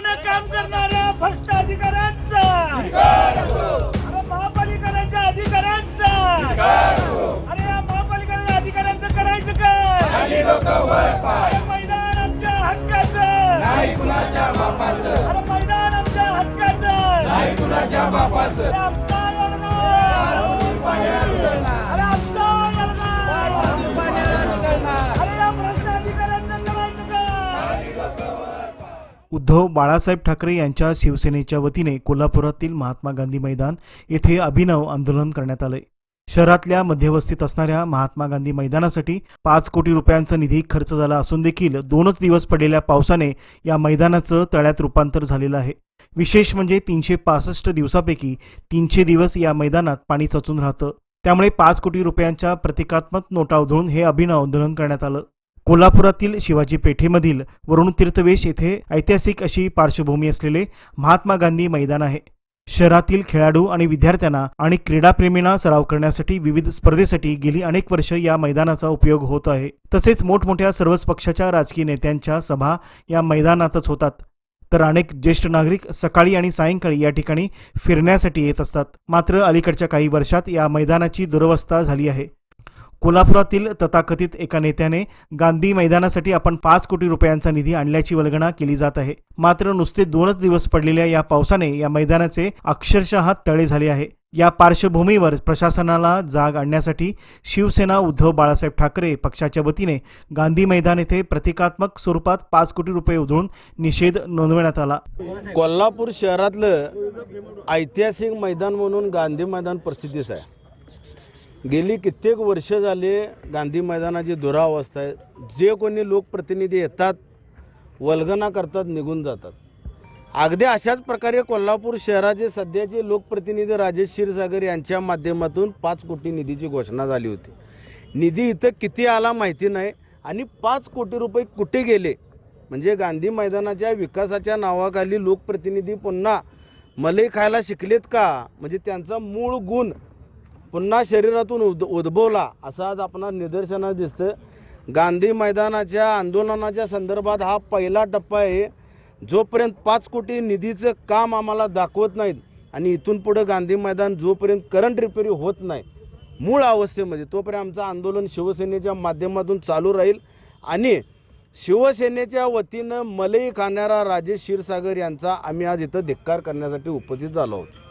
काम करणाऱ्या भ्रष्ट अधिकाऱ्यांचा. अरे महापालिकांच्या अधिकाऱ्यांचा. अरे या महापालिकांच्या अधिकाऱ्यांचं करायचं काय? मैदान आमच्या हक्काचं. अरे मैदान आमच्या हक्काचं. बापाचं. उद्धव बाळासाहेब ठाकरे यांच्या शिवसेनेच्या वतीने कोल्हापुरातील महात्मा गांधी मैदान येथे अभिनव आंदोलन करण्यात आले शहरातल्या मध्यवस्तीत असणाऱ्या महात्मा गांधी मैदानासाठी पाच कोटी रुपयांचा निधी खर्च झाला असून देखील दोनच दिवस पडलेल्या पावसाने या मैदानाचं तळ्यात रूपांतर झालेलं आहे. विशेष म्हणजे तीनशे पासष्ट दिवसापैकी तीनशे दिवस या मैदानात पाणी चचून राहतं. त्यामुळे पाच कोटी रुपयांच्या प्रतिकात्मक नोटा उधळून हे अभिनव आंदोलन करण्यात आलं. कोल्हापुरातील शिवाजी पेठेमधील वरुण तीर्थवेश येथे ऐतिहासिक अशी पार्श्वभूमी असलेले महात्मा गांधी मैदान आहे. शहरातील खेळाडू आणि विद्यार्थ्यांना आणि क्रीडाप्रेमींना सराव करण्यासाठी विविध स्पर्धेसाठी गेली अनेक वर्ष या मैदानाचा उपयोग होत आहे. तसेच मोठमोठ्या सर्वच पक्षाच्या राजकीय नेत्यांच्या सभा या मैदानातच होतात. तर अनेक ज्येष्ठ नागरिक सकाळी आणि सायंकाळी या ठिकाणी फिरण्यासाठी येत असतात. मात्र अलीकडच्या काही वर्षात या मैदानाची दुरवस्था झाली आहे. कोल्हापुरातील तथाकथित एका नेत्याने गांधी मैदानासाठी आपण पाच कोटी रुपयांचा निधी आणल्याची वल्गना केली जात आहे. मात्र नुसते दोनच दिवस पडलेल्या या पावसाने या मैदानाचे अक्षरशः तळे झाले आहे. या पार्श्वभूमीवर प्रशासनाला जाग आणण्यासाठी शिवसेना उद्धव बाळासाहेब ठाकरे पक्षाच्या वतीने गांधी मैदान येथे प्रतिकात्मक स्वरूपात पाच कोटी रुपये उधळून निषेध नोंदवण्यात आला. कोल्हापूर शहरातलं ऐतिहासिक मैदान म्हणून गांधी मैदान प्रसिद्धीच आहे. गेली कित्येक वर्ष झाले गांधी मैदानाची दुरावस्था आहे. जे कोणी लोकप्रतिनिधी येतात वल्गना करतात निघून जातात. अगदी अशाच प्रकारे कोल्हापूर शहराचे सध्याचे लोकप्रतिनिधी राजेश क्षीरसागर यांच्या माध्यमातून पाच कोटी निधीची घोषणा झाली होती. निधी इथं किती आला माहिती नाही आणि पाच कोटी रुपये कुठे गेले? म्हणजे गांधी मैदानाच्या विकासाच्या नावाखाली लोकप्रतिनिधी पुन्हा मलई खायला शिकलेत का? म्हणजे त्यांचा मूळ गुण पुन्हा शरीरातून उद उद्भवला असं आज आपणाला निदर्शनास दिसतं गांधी मैदानाच्या आंदोलनाच्या संदर्भात हा पहिला टप्पा आहे. जोपर्यंत पाच कोटी निधीचं काम आम्हाला दाखवत नाहीत आणि इथून पुढं गांधी मैदान जोपर्यंत करंट रिपेअरी होत नाही मूळ अवस्थेमध्ये तोपर्यंत आमचं आंदोलन शिवसेनेच्या माध्यमातून चालू राहील. आणि शिवसेनेच्या वतीनं मलई खाणारा राजेश क्षीरसागर यांचा आम्ही आज इथं धिक्कार करण्यासाठी उपस्थित झालो आहोत.